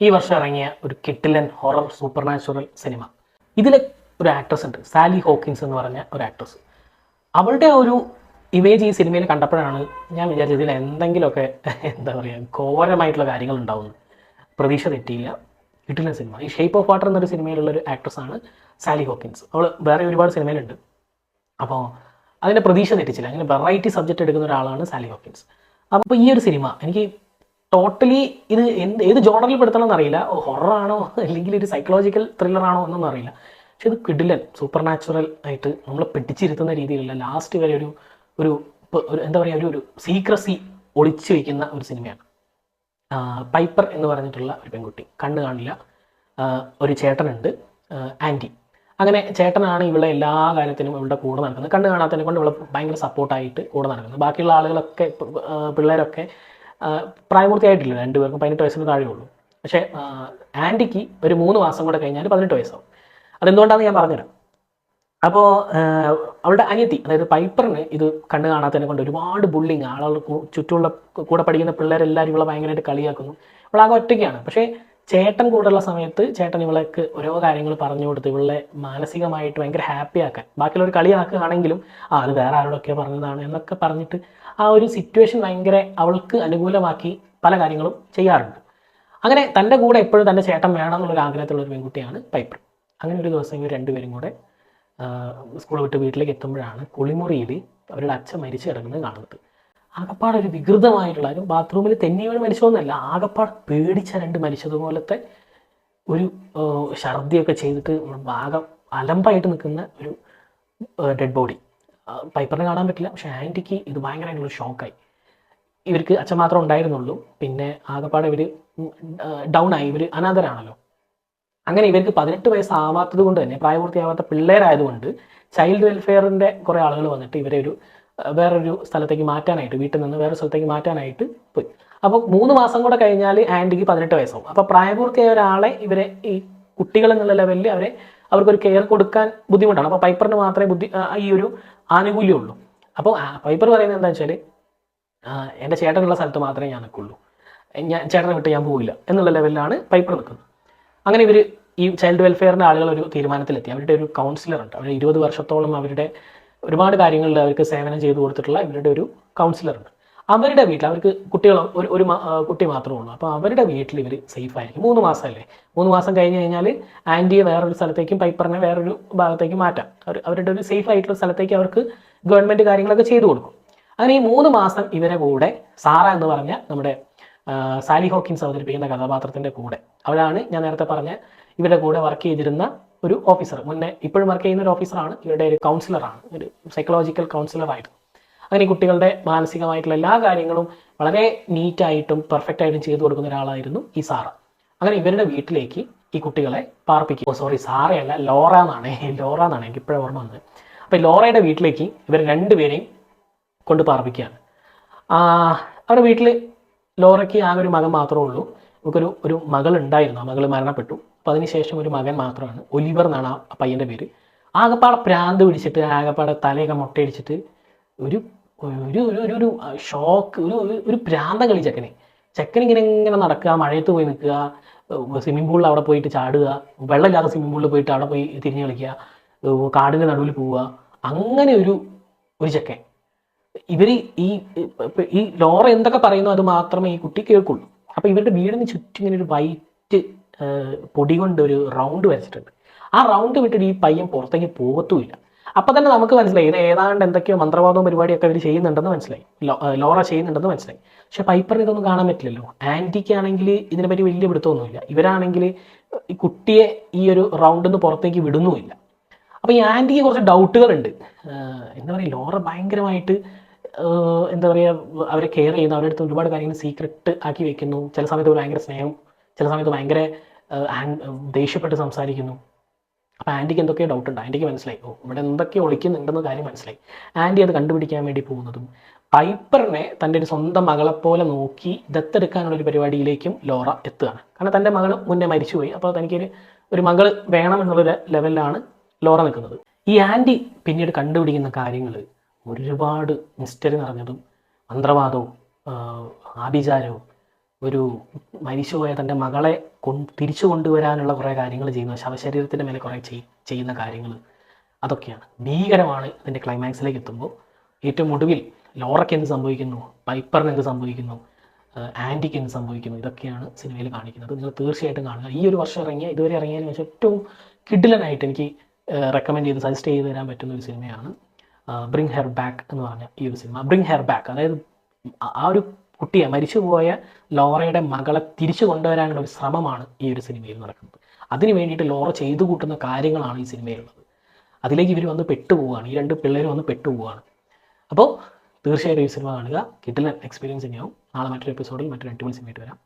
ഈ വർഷം ഇറങ്ങിയ ഒരു കിട്ടിലൻ ഹൊറർ സൂപ്പർ നാച്ചുറൽ സിനിമ ഇതിലെ ഒരു ആക്ട്രസ് ഉണ്ട് സാലി ഹോക്കിൻസ് എന്ന് പറഞ്ഞ ഒരു ആക്ട്രസ് അവളുടെ ഒരു ഇമേജ് ഈ സിനിമയിൽ കണ്ടപ്പോഴാണ് ഞാൻ വിചാരിച്ചത് ഇതിൽ എന്തെങ്കിലുമൊക്കെ എന്താ പറയുക ഘോരമായിട്ടുള്ള കാര്യങ്ങൾ ഉണ്ടാവുന്നു പ്രതീക്ഷ തെറ്റിയില്ല. കിട്ടില്ല സിനിമ ഈ ഷേപ്പ് ഓഫ് വാട്ടർ എന്നൊരു സിനിമയിലുള്ള ഒരു ആക്ട്രസ്സാണ് സാലി ഹോക്കിൻസ് അവൾ വേറെ ഒരുപാട് സിനിമയിലുണ്ട് അപ്പോൾ അതിന്റെ പ്രതീക്ഷ തെറ്റിച്ചില്ല. അങ്ങനെ വെറൈറ്റി സബ്ജക്റ്റ് എടുക്കുന്ന ഒരാളാണ് സാലി ഹോക്കിൻസ് അപ്പോൾ ഈ ഒരു സിനിമ എനിക്ക് ടോട്ടലി ഇത് എന്ത് ഏത് ജോണറിൽ പെടുത്തണം എന്നറിയില്ല ഹൊററാണോ അല്ലെങ്കിൽ ഒരു സൈക്കോളജിക്കൽ ത്രില്ലറാണോ എന്നൊന്നും അറിയില്ല. പക്ഷെ ഇത് കിഡിലൻ സൂപ്പർ നാച്ചുറൽ ആയിട്ട് നമ്മൾ പിടിച്ചിരുത്തുന്ന രീതിയിലുള്ള ലാസ്റ്റ് വരെ ഒരു ഒരു എന്താ പറയുക ഒരു ഒരു സീക്രസി ഒളിച്ചു വയ്ക്കുന്ന ഒരു സിനിമയാണ് പൈപ്പർ എന്ന് പറഞ്ഞിട്ടുള്ള ഒരു പെൺകുട്ടി. കണ്ണു കാണില്ല. ഒരു ചേട്ടനുണ്ട്. ആന്റി അങ്ങനെ ചേട്ടനാണ് ഇവിടെ എല്ലാ കാര്യത്തിനും ഇവളുടെ കൂടെ നടക്കുന്നത്. കണ്ണു കാണാത്തതിനെ കൊണ്ട് ഇവളെ ഭയങ്കര സപ്പോർട്ടായിട്ട് കൂടെ നടക്കുന്നത്. ബാക്കിയുള്ള ആളുകളൊക്കെ പിള്ളേരൊക്കെ പ്രായപൂർത്തിയായിട്ടില്ല രണ്ടുപേർക്കും പതിനെട്ട് വയസ്സിന് താഴെ ഉള്ളൂ പക്ഷേ ആന്റിക്ക് ഒരു മൂന്ന് മാസം കൂടെ കഴിഞ്ഞാൽ പതിനെട്ട് വയസ്സാവും. അതെന്തുകൊണ്ടാണെന്ന് ഞാൻ പറഞ്ഞുതരാം. അപ്പോൾ അവളുടെ അനിയത്തി അതായത് പൈപ്പറിന് ഇത് കണ്ണ് കാണാത്തതിനെ കൊണ്ട് ഒരുപാട് ബുള്ളിങ് ആളുകൾ ചുറ്റുമുള്ള കൂടെ പഠിക്കുന്ന പിള്ളേരെല്ലാവരും ഇവളെ ഭയങ്കരമായിട്ട് കളിയാക്കുന്നു. ഇവളാകെ ഒറ്റയ്ക്കാണ്. പക്ഷേ ചേട്ടൻ കൂടെയുള്ള സമയത്ത് ചേട്ടൻ ഇവളേക്ക് ഓരോ കാര്യങ്ങൾ പറഞ്ഞു കൊടുത്ത് ഇവളെ മാനസികമായിട്ട് ഭയങ്കര ഹാപ്പി ആക്കാൻ ബാക്കിയുള്ളവർ കളിയാക്കുകയാണെങ്കിലും ആ അത് വേറെ ആരോടൊക്കെ പറഞ്ഞതാണ് എന്നൊക്കെ പറഞ്ഞിട്ട് ആ ഒരു സിറ്റുവേഷൻ ഭയങ്കര അവൾക്ക് അനുകൂലമാക്കി പല കാര്യങ്ങളും ചെയ്യാറുണ്ട്. അങ്ങനെ തന്റെ കൂടെ എപ്പോഴും തന്റെ ചേട്ടൻ വേണം എന്നുള്ളൊരു ആഗ്രഹത്തിലുള്ള ഒരു പെൺകുട്ടിയാണ് പൈപ്പർ അങ്ങനെ ഒരു ദിവസം ഇവർ രണ്ടുപേരും കൂടെ സ്കൂൾ വിട്ട് വീട്ടിലേക്ക് എത്തുമ്പോഴാണ് കുളിമുറിയിൽ അവരുടെ അച്ഛൻ മരിച്ചു കിടക്കുന്നത് കാണുന്നത്. ആകപ്പാട് ഒരു വികൃതമായിട്ടുള്ള ഒരു ബാത്റൂമിൽ തെന്നി വീണ് മരിച്ചതൊന്നുമല്ല ആകപ്പാട് പേടിച്ച രണ്ട് മരിച്ചതുപോലത്തെ ഒരു ഛർദിയൊക്കെ ചെയ്തിട്ട് ഭാഗം അലമ്പായിട്ട് നിൽക്കുന്ന ഒരു ഡെഡ് ബോഡി. പൈപ്പറിനെ കാണാൻ പറ്റില്ല. പക്ഷേ ആന്റിക്ക് ഇത് ഭയങ്കരമായിട്ടുള്ള ഷോക്കായി ഇവർക്ക് അച്ഛൻ മാത്രമേ ഉണ്ടായിരുന്നുള്ളൂ. പിന്നെ ആകപ്പാടെ ഇവർ ഡൗൺ ആയി. ഇവർ അനാഥരാണല്ലോ. അങ്ങനെ ഇവർക്ക് പതിനെട്ട് വയസ്സാവാത്തത് കൊണ്ട് തന്നെ പ്രായപൂർത്തിയാവാത്ത പിള്ളേരായതുകൊണ്ട് ചൈൽഡ് വെൽഫെയറിന്റെ കുറേ ആളുകൾ വന്നിട്ട് ഇവരെ ഒരു വേറൊരു സ്ഥലത്തേക്ക് മാറ്റാനായിട്ട് വീട്ടിൽ നിന്ന് വേറെ സ്ഥലത്തേക്ക് മാറ്റാനായിട്ട് പോയി. അപ്പോൾ മൂന്ന് മാസം കൂടെ കഴിഞ്ഞാൽ ആന്റിക്ക് പതിനെട്ട് വയസ്സാവും. അപ്പോൾ പ്രായപൂർത്തിയായ ഒരാളെ ഇവരെ ഈ കുട്ടികൾ എന്നുള്ള ലെവലിൽ അവരെ അവർക്കൊരു കെയർ കൊടുക്കാൻ ബുദ്ധിമുട്ടാണ്. അപ്പോൾ പൈപ്പറിന് മാത്രമേ ബുദ്ധി ഈ ഒരു ആനുകൂല്യമുള്ളൂ. അപ്പോൾ പൈപ്പർ പറയുന്നത് എന്താ വെച്ചാൽ എന്റെ ചേട്ടനുള്ള സ്ഥലത്ത് മാത്രമേ ഞാൻ നിൽക്കുള്ളൂ. ഞാൻ ചേട്ടനെ വിട്ട് ഞാൻ പോവില്ല എന്നുള്ള ലെവലിലാണ് പൈപ്പർ നിൽക്കുന്നത്. അങ്ങനെ ഇവർ ഈ ചൈൽഡ് വെൽഫെയറിന്റെ ആളുകൾ ഒരു തീരുമാനത്തിലെത്തി. അവരുടെ ഒരു കൗൺസിലർ ഉണ്ട്. അവർ ഇരുപത് വർഷത്തോളം അവരുടെ ഒരുപാട് കാര്യങ്ങളിൽ അവർക്ക് സേവനം ചെയ്തു കൊടുത്തിട്ടുള്ള ഇവരുടെ ഒരു കൗൺസിലർ ഉണ്ട്. അവരുടെ വീട്ടിൽ അവർക്ക് കുട്ടികൾ ഒരു ഒരു കുട്ടി മാത്രമേ ഉള്ളൂ. അപ്പോൾ അവരുടെ വീട്ടിൽ ഇവർ സേഫ് ആയിരിക്കും. മൂന്ന് മാസമല്ലേ? മൂന്ന് മാസം കഴിഞ്ഞ് കഴിഞ്ഞാൽ ആന്റിയെ വേറൊരു സ്ഥലത്തേക്കും പൈപ്പറിനെ വേറൊരു ഭാഗത്തേക്ക് മാറ്റാം. അവർ അവരുടെ ഒരു സേഫ് ആയിട്ടുള്ള സ്ഥലത്തേക്ക് അവർക്ക് ഗവൺമെന്റ് കാര്യങ്ങളൊക്കെ ചെയ്തു കൊടുക്കും. അങ്ങനെ ഈ മൂന്ന് മാസം ഇവരെ കൂടെ സാറ എന്ന് പറഞ്ഞ നമ്മുടെ സാലി ഹോക്കിൻസ് അവതരിപ്പിക്കുന്ന കഥാപാത്രത്തിന്റെ കൂടെ അവരാണ് ഞാൻ നേരത്തെ പറഞ്ഞ ഇവരുടെ കൂടെ വർക്ക് ചെയ്തിരുന്ന ഒരു ഓഫീസർ മുന്നേ ഇപ്പോഴും വർക്ക് ചെയ്യുന്ന ഒരു ഓഫീസറാണ് ഇവരുടെ ഒരു കൗൺസിലറാണ് ഒരു സൈക്കോളജിക്കൽ കൗൺസിലർ ആയിരുന്നു. അങ്ങനെ കുട്ടികളുടെ മാനസികമായിട്ടുള്ള എല്ലാ കാര്യങ്ങളും വളരെ നീറ്റായിട്ടും പെർഫെക്റ്റ് ആയിട്ടും ചെയ്തു കൊടുക്കുന്ന ഒരാളായിരുന്നു ഈ സാറ. അങ്ങനെ ഇവരുടെ വീട്ടിലേക്ക് ഈ കുട്ടികളെ പാർപ്പിക്കും ഓ സോറി സാറയല്ല ലോറ എന്നാണ്. ലോറ എന്നാണ് എനിക്ക് ഇപ്പോഴും ഓർമ്മ വന്നത്. അപ്പോൾ ലോറയുടെ വീട്ടിലേക്ക് ഇവർ രണ്ടുപേരെയും കൊണ്ട് പാർപ്പിക്കുകയാണ്. അവരുടെ വീട്ടിൽ ലോറയ്ക്ക് ആ ഒരു മകൻ മാത്രമേ ഉള്ളൂ. നമുക്കൊരു ഒരു മകൾ ഉണ്ടായിരുന്നു. ആ മകൾ മരണപ്പെട്ടു. അപ്പോൾ അതിനുശേഷം ഒരു മകൻ മാത്രമാണ്. ഒലിവർ എന്നാണ് ആ പയ്യന്റെ പേര്. ആകപ്പാടെ പ്രാന്ത് പിടിച്ചിട്ട് ആകപ്പാടെ തലയൊക്കെ മുട്ടയടിച്ചിട്ട് ഒരു ഒരു ഒരു ഒരു ഷോക്ക് ഒരു ഒരു- പ്രാന്തം കളി ചെക്കനെ. ചെക്കൻ ഇങ്ങനെ ഇങ്ങനെ നടക്കുക മഴയത്ത് പോയി നിൽക്കുക സ്വിമ്മിംഗ് പൂളിൽ അവിടെ പോയിട്ട് ചാടുക വെള്ളമില്ലാത്ത സ്വിമ്മിംഗ് പൂളിൽ പോയിട്ട് അവിടെ പോയി തിരിഞ്ഞു കളിക്കുക കാടിന്റെ നടുവിൽ പോവുക അങ്ങനെ ഒരു ഒരു ചെക്കൻ. ഇവർ ഈ ഈ ലോറ എന്തൊക്കെ പറയുന്നു അത് മാത്രമേ ഈ കുട്ടി കേൾക്കുള്ളൂ. അപ്പോൾ ഇവരുടെ വീടിന് ചുറ്റും ഇങ്ങനെ ഒരു വൈറ്റ് പൊടി കൊണ്ട് ഒരു റൗണ്ട് വരച്ചിട്ടുണ്ട്. ആ റൗണ്ട് വിട്ടിട്ട് ഈ പയ്യൻ പുറത്തേക്ക് പോകത്തുമില്ല. അപ്പൊ തന്നെ നമുക്ക് മനസ്സിലായി ഇത് ഏതാണ്ട് എന്തൊക്കെയോ മന്ത്രവാദവും പരിപാടിയൊക്കെ അവർ ചെയ്യുന്നുണ്ടെന്ന് മനസ്സിലായി. ലോറ ചെയ്യുന്നുണ്ടെന്ന് മനസ്സിലായി. പക്ഷെ പൈപ്പറിന് ഇതൊന്നും കാണാൻ പറ്റില്ലല്ലോ. ആന്റിക്ക് ആണെങ്കിൽ ഇതിനെപ്പറ്റി വലിയ പിടുത്തമൊന്നുമില്ല. ഇവരാണെങ്കിൽ ഈ കുട്ടിയെ ഈ ഒരു റൗണ്ടിൽ നിന്ന് പുറത്തേക്ക് വിടുന്നുമില്ല. അപ്പോൾ ഈ ആന്റിക്ക് കുറച്ച് ഡൗട്ടുകൾ ഉണ്ട് എന്താ പറയുക ലോറ ഭയങ്കരമായിട്ട് എന്താ പറയുക അവരെ കെയർ ചെയ്യുന്നു. അവരുടെ അടുത്ത് ഒരുപാട് കാര്യങ്ങൾ സീക്രട്ട് ആക്കി വെക്കുന്നു. ചില സമയത്ത് ഭയങ്കര സ്നേഹം ചില സമയത്ത് ഭയങ്കര ദേഷ്യപ്പെട്ട് സംസാരിക്കുന്നു. അപ്പോൾ ആന്റിക്ക് എന്തൊക്കെയോ ഡൗട്ട് ഉണ്ട്. ആന്റിക്ക് മനസ്സിലായി. ഓ ഇവിടെ എന്തൊക്കെയോ ഒളിക്കുന്നുണ്ടെന്ന് കാര്യം മനസ്സിലായി. ആന്റി അത് കണ്ടുപിടിക്കാൻ വേണ്ടി പോകുന്നതും പൈപ്പറിനെ തന്റെ ഒരു സ്വന്തം മകളെപ്പോലെ നോക്കി ദത്തെടുക്കാനുള്ള ഒരു പരിപാടിയിലേക്കും ലോറ എത്തുകയാണ്. കാരണം തന്റെ മകൾ മുന്നേ മരിച്ചുപോയി. അപ്പോൾ തനിക്കൊരു ഒരു മകൾ വേണം എന്നുള്ള ലെവലിലാണ് ലോറ നിൽക്കുന്നത്. ഈ ആന്റി പിന്നീട് കണ്ടുപിടിക്കുന്ന കാര്യങ്ങൾ ഒരുപാട് മിസ്റ്ററി നിറഞ്ഞതും മന്ത്രവാദവും ആഭിചാരവും ഒരു മരിച്ചുപോയ തന്റെ മകളെ കൊണ്ട് തിരിച്ചു കൊണ്ടുവരാനുള്ള കുറേ കാര്യങ്ങൾ ചെയ്യുന്നു. ശവശരീരത്തിന്റെ മേലെ കുറേ ചെയ് ചെയ്യുന്ന കാര്യങ്ങൾ അതൊക്കെയാണ്. ഭീകരമാണ് ഇതിന്റെ ക്ലൈമാക്സിലേക്ക് എത്തുമ്പോൾ. ഏറ്റവും ഒടുവിൽ ലോറയ്ക്ക് എന്ത് സംഭവിക്കുന്നു? പൈപ്പറിന് എന്ത് സംഭവിക്കുന്നു? ആന്റിക്ക് എന്ത് സംഭവിക്കുന്നു? ഇതൊക്കെയാണ് സിനിമയിൽ കാണിക്കുന്നത്. നിങ്ങൾ തീർച്ചയായിട്ടും കാണുക. ഈ ഒരു വർഷം ഇറങ്ങിയ ഇതുവരെ ഇറങ്ങിയതിന് ശേഷം ഏറ്റവും കിഡിലനായിട്ട് എനിക്ക് റെക്കമെൻഡ് ചെയ്ത് സജസ്റ്റ് ചെയ്ത് തരാൻ പറ്റുന്ന ഒരു സിനിമയാണ് ബ്രിങ് ഹെയർ ബാക്ക് എന്ന് പറഞ്ഞ ഈ ഒരു സിനിമ. ബ്രിങ് ഹെയർ ബാക്ക് അതായത് ആ ഒരു കുട്ടിയെ മരിച്ചുപോയ ലോറയുടെ മകളെ തിരിച്ചു കൊണ്ടുവരാനുള്ള ഒരു ശ്രമമാണ് ഈ ഒരു സിനിമയിൽ നടക്കുന്നത്. അതിനു വേണ്ടിയിട്ട് ലോറ ചെയ്തു കൂട്ടുന്ന കാര്യങ്ങളാണ് ഈ സിനിമയിലുള്ളത്. അതിലേക്ക് ഇവർ വന്ന് പെട്ടുപോവുകയാണ് ഈ രണ്ട് പിള്ളേർ വന്ന് പെട്ടുപോവുകയാണ് അപ്പോൾ തീർച്ചയായിട്ടും ഈ സിനിമ കാണുക. കിട്ടില്ല എക്സ്പീരിയൻസ് തന്നെയാവും നാളെ മറ്റൊരു എപ്പിസോഡിൽ മറ്റൊരു അടിപൊളി സിനിമയായിട്ട് വരാം.